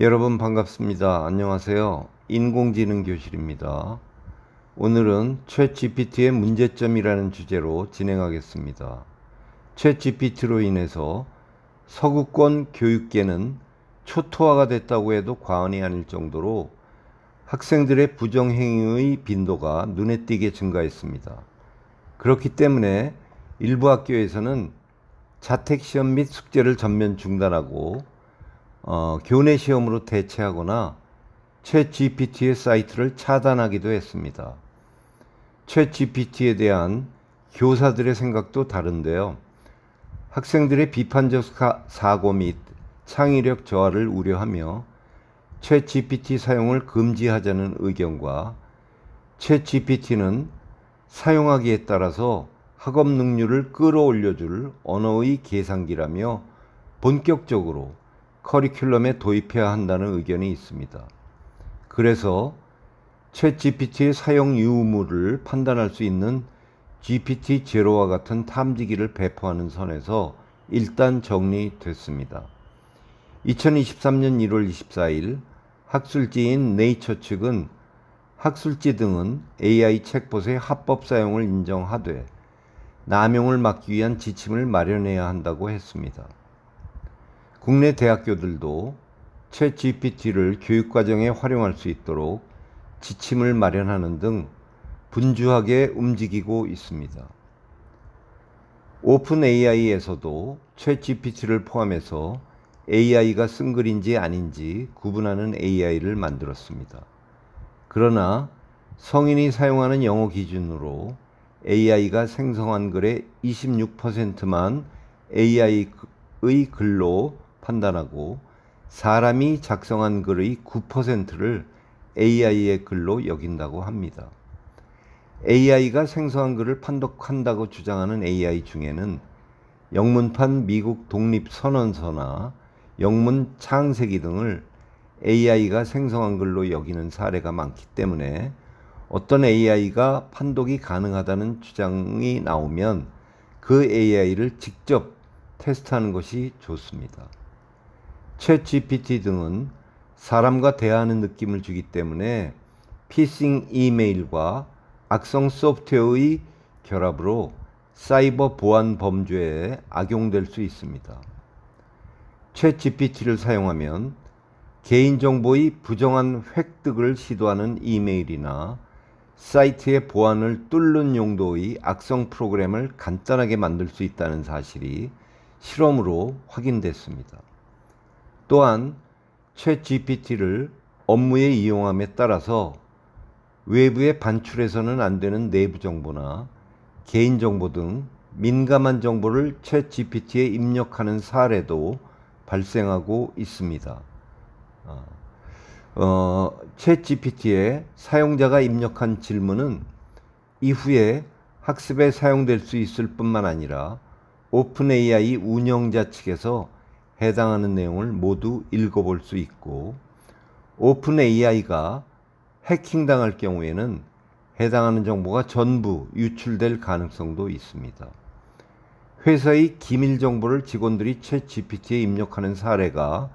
여러분 반갑습니다. 안녕하세요. 인공지능 교실입니다. 오늘은 최 GPT의 문제점이라는 주제로 진행하겠습니다. 최 GPT로 인해서 서구권 교육계는 초토화가 됐다고 해도 과언이 아닐 정도로 학생들의 부정행위의 빈도가 눈에 띄게 증가했습니다. 그렇기 때문에 일부 학교에서는 자택 시험 및 숙제를 전면 중단하고 어, 교내 시험으로 대체하거나 최 GPT의 사이트를 차단하기도 했습니다. 최 GPT에 대한 교사들의 생각도 다른데요. 학생들의 비판적 사- 사고 및 창의력 저하를 우려하며 최 GPT 사용을 금지하자는 의견과 최 GPT는 사용하기에 따라서 학업 능률을 끌어올려줄 언어의 계산기라며 본격적으로 커리큘럼에 도입해야 한다는 의견이 있습니다. 그래서 최 GPT의 사용 유무를 판단할 수 있는 GPT 제로와 같은 탐지기를 배포하는 선에서 일단 정리됐습니다. 2023년 1월 24일 학술지인 네이처 측은 학술지 등은 AI 챗봇의 합법 사용을 인정하되 남용을 막기 위한 지침을 마련해야 한다고 했습니다. 국내 대학교들도 최 GPT를 교육과정에 활용할 수 있도록 지침을 마련하는 등 분주하게 움직이고 있습니다. 오픈 AI에서도 최 GPT를 포함해서 AI가 쓴 글인지 아닌지 구분하는 AI를 만들었습니다. 그러나 성인이 사용하는 영어 기준으로 AI가 생성한 글의 26%만 AI의 글로 판단하고 사람이 작성한 글의 9%를 AI의 글로 여긴다고 합니다. AI가 생성한 글을 판독한다고 주장하는 AI 중에는 영문판 미국 독립선언서나 영문 창세기 등을 AI가 생성한 글로 여기는 사례가 많기 때문에 어떤 AI가 판독이 가능하다는 주장이 나오면 그 AI를 직접 테스트하는 것이 좋습니다. 챗 GPT 등은 사람과 대화하는 느낌을 주기 때문에 피싱 이메일과 악성 소프트웨어의 결합으로 사이버 보안 범죄에 악용될 수 있습니다. 챗 GPT를 사용하면 개인정보의 부정한 획득을 시도하는 이메일이나 사이트의 보안을 뚫는 용도의 악성 프로그램을 간단하게 만들 수 있다는 사실이 실험으로 확인됐습니다. 또한 최 GPT를 업무에 이용함에 따라서 외부에 반출해서는 안 되는 내부 정보나 개인 정보 등 민감한 정보를 최 GPT에 입력하는 사례도 발생하고 있습니다. 어, 어, 챗 GPT에 사용자가 입력한 질문은 이후에 학습에 사용될 수 있을 뿐만 아니라 오픈 AI 운영자 측에서 해당하는 내용을 모두 읽어볼 수 있고 오픈 AI가 해킹당할 경우에는 해당하는 정보가 전부 유출될 가능성도 있습니다. 회사의 기밀 정보를 직원들이 채 GPT에 입력하는 사례가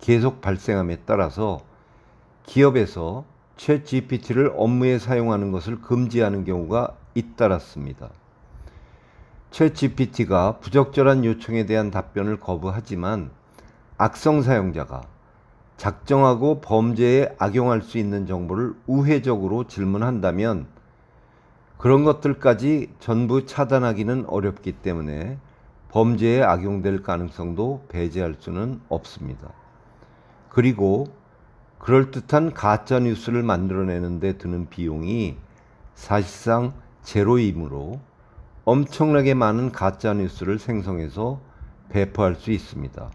계속 발생함에 따라서 기업에서 채 GPT를 업무에 사용하는 것을 금지하는 경우가 잇따랐습니다. 채 GPT가 부적절한 요청에 대한 답변을 거부하지만 악성 사용자가 작정하고 범죄에 악용할 수 있는 정보를 우회적으로 질문한다면 그런 것들까지 전부 차단하기는 어렵기 때문에 범죄에 악용될 가능성도 배제할 수는 없습니다. 그리고 그럴듯한 가짜 뉴스를 만들어내는 데 드는 비용이 사실상 제로이므로 엄청나게 많은 가짜 뉴스를 생성해서 배포할 수 있습니다.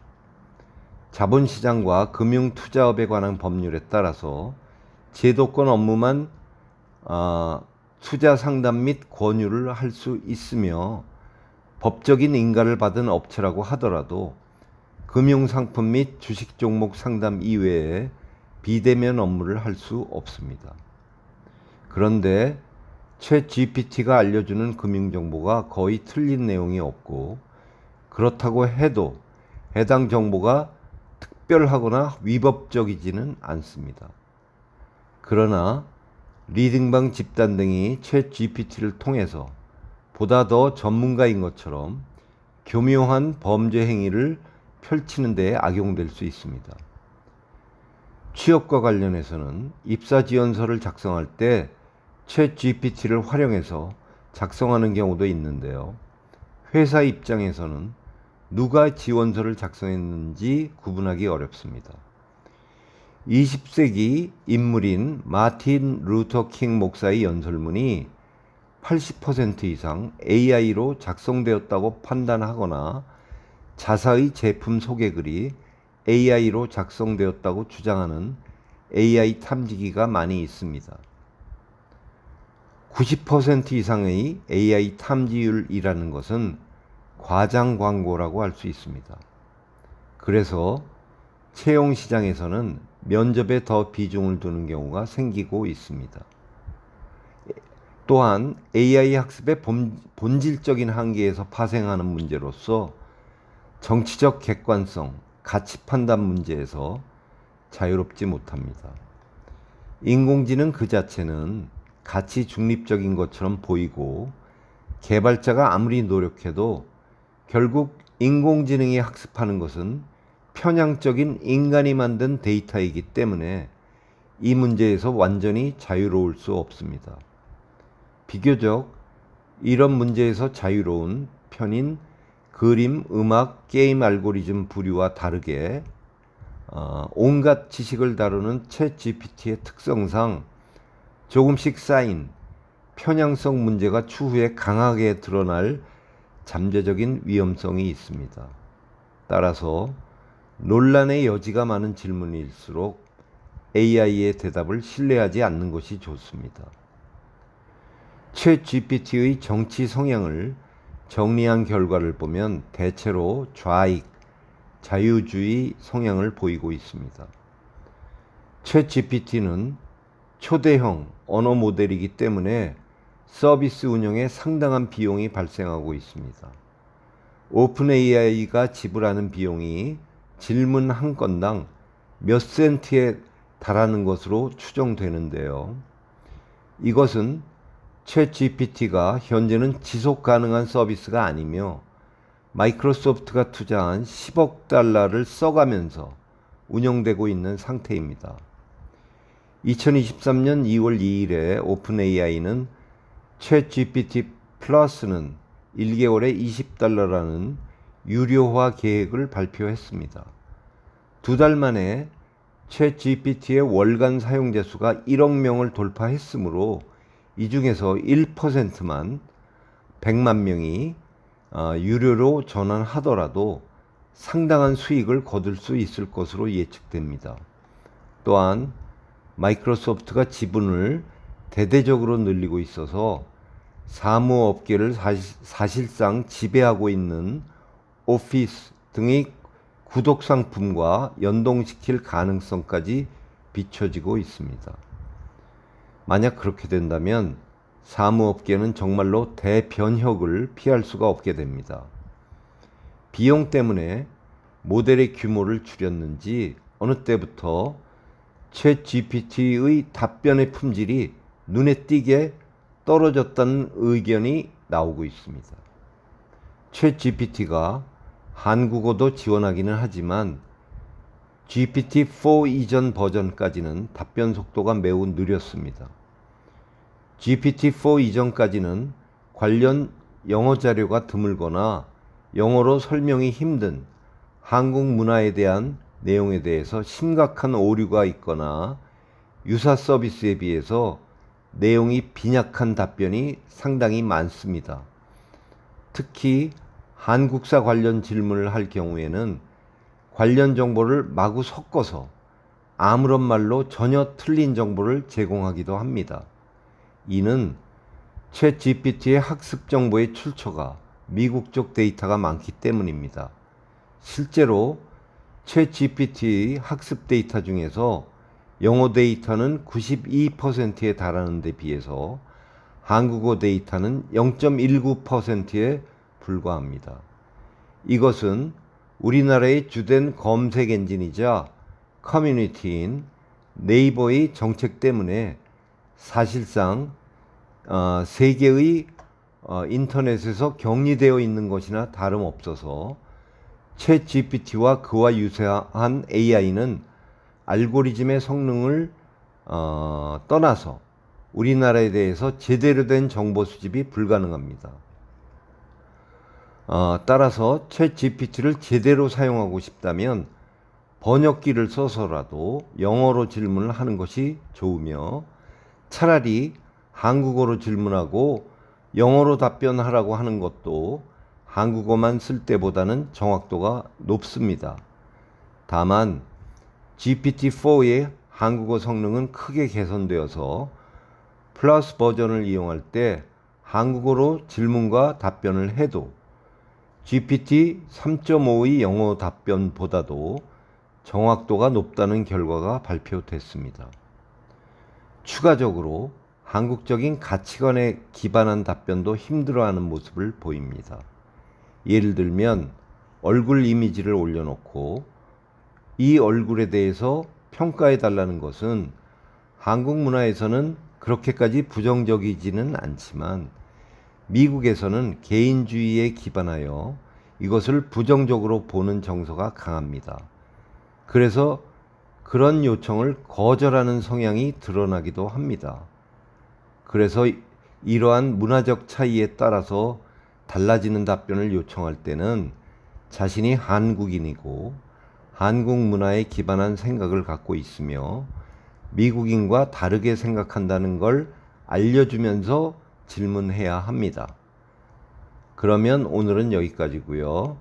자본시장과 금융 투자업에 관한 법률에 따라서 제도권 업무만 어, 투자 상담 및 권유를 할 수 있으며 법적인 인가를 받은 업체라고 하더라도 금융 상품 및 주식 종목 상담 이외에 비대면 업무를 할 수 없습니다. 그런데 최 GPT가 알려주는 금융정보가 거의 틀린 내용이 없고 그렇다고 해도 해당 정보가 특별하거나 위법적이지는 않습니다. 그러나 리딩방 집단 등이 최 GPT를 통해서 보다 더 전문가인 것처럼 교묘한 범죄 행위를 펼치는 데 악용될 수 있습니다. 취업과 관련해서는 입사 지원서를 작성할 때 최 GPT를 활용해서 작성하는 경우도 있는데요. 회사 입장에서는 누가 지원서를 작성했는지 구분하기 어렵습니다. 20세기 인물인 마틴 루터 킹 목사의 연설문이 80% 이상 AI로 작성되었다고 판단하거나 자사의 제품 소개글이 AI로 작성되었다고 주장하는 AI 탐지기가 많이 있습니다. 90% 이상의 AI 탐지율이라는 것은 과장 광고라고 할 수 있습니다. 그래서 채용 시장에서는 면접에 더 비중을 두는 경우가 생기고 있습니다. 또한 AI 학습의 본질적인 한계에서 파생하는 문제로서 정치적 객관성, 가치 판단 문제에서 자유롭지 못합니다. 인공지능 그 자체는 가치 중립적인 것처럼 보이고 개발자가 아무리 노력해도 결국 인공지능이 학습하는 것은 편향적인 인간이 만든 데이터이기 때문에 이 문제에서 완전히 자유로울 수 없습니다. 비교적 이런 문제에서 자유로운 편인 그림, 음악, 게임 알고리즘 부류와 다르게 어, 온갖 지식을 다루는 챗 GPT의 특성상 조금씩 쌓인 편향성 문제가 추후에 강하게 드러날 잠재적인 위험성이 있습니다. 따라서 논란의 여지가 많은 질문일수록 AI의 대답을 신뢰하지 않는 것이 좋습니다. 최 GPT의 정치 성향을 정리한 결과를 보면 대체로 좌익, 자유주의 성향을 보이고 있습니다. 최 GPT는 초대형 언어 모델이기 때문에 서비스 운영에 상당한 비용이 발생하고 있습니다. 오픈 AI가 지불하는 비용이 질문 한 건당 몇 센트에 달하는 것으로 추정되는데요. 이것은 최 GPT가 현재는 지속 가능한 서비스가 아니며 마이크로소프트가 투자한 10억 달러를 써가면서 운영되고 있는 상태입니다. 2023년 2월 2일에 오픈 AI는 최 GPT 플러스는 1개월에 20달러라는 유료화 계획을 발표했습니다. 두 달 만에 최 GPT의 월간 사용자 수가 1억 명을 돌파했으므로 이 중에서 1%만 100만 명이 어, 유료로 전환하더라도 상당한 수익을 거둘 수 있을 것으로 예측됩니다. 또한 마이크로소프트가 지분을 대대적으로 늘리고 있어서 사무업계를 사실 상 지배하고 있는 오피스 등의 구독 상품과 연동시킬 가능성까지 비춰지고 있습니다. 만약 그렇게 된다면 사무업계는 정말로 대변혁을 피할 수가 없게 됩니다. 비용 때문에 모델의 규모를 줄였는지 어느 때부터 최 GPT의 답변의 품질이 눈에 띄게 떨어졌다는 의견이 나오고 있습니다. 최 GPT가 한국어도 지원하기는 하지만 GPT-4 이전 버전까지는 답변 속도가 매우 느렸습니다. GPT-4 이전까지는 관련 영어 자료가 드물거나 영어로 설명이 힘든 한국 문화에 대한 내용에 대해서 심각한 오류가 있거나 유사 서비스에 비해서 내용이 빈약한 답변이 상당히 많습니다. 특히 한국사 관련 질문을 할 경우에는 관련 정보를 마구 섞어서 아무런 말로 전혀 틀린 정보를 제공하기도 합니다. 이는 최 GPT의 학습 정보의 출처가 미국적 데이터가 많기 때문입니다. 실제로 최 GPT의 학습 데이터 중에서 영어 데이터는 92%에 달하는 데 비해서 한국어 데이터는 0.19%에 불과합니다. 이것은 우리나라의 주된 검색 엔진이자 커뮤니티인 네이버의 정책 때문에 사실상 어, 세계의 어, 인터넷에서 격리되어 있는 것이나 다름없어서 챗 GPT와 그와 유사한 AI는 알고리즘의 성능을 어, 떠나서 우리나라에 대해서 제대로 된 정보 수집이 불가능합니다. 어, 따라서 챗 GPT를 제대로 사용하고 싶다면 번역기를 써서라도 영어로 질문을 하는 것이 좋으며 차라리 한국어로 질문하고 영어로 답변하라고 하는 것도 한국어만 쓸 때보다는 정확도가 높습니다. 다만 GPT-4의 한국어 성능은 크게 개선되어서 플러스 버전을 이용할 때 한국어로 질문과 답변을 해도 GPT 3.5의 영어 답변보다도 정확도가 높다는 결과가 발표됐습니다. 추가적으로 한국적인 가치관에 기반한 답변도 힘들어하는 모습을 보입니다. 예를 들면 얼굴 이미지를 올려놓고 이 얼굴에 대해서 평가해 달라는 것은 한국 문화에서는 그렇게까지 부정적이지는 않지만 미국에서는 개인주의에 기반하여 이것을 부정적으로 보는 정서가 강합니다. 그래서 그런 요청을 거절하는 성향이 드러나기도 합니다. 그래서 이러한 문화적 차이에 따라서 달라지는 답변을 요청할 때는 자신이 한국인이고 한국 문화에 기반한 생각을 갖고 있으며 미국인과 다르게 생각한다는 걸 알려주면서 질문해야 합니다. 그러면 오늘은 여기까지고요.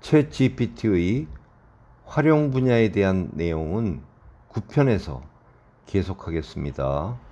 최 GPT의 활용 분야에 대한 내용은 9편에서 계속하겠습니다.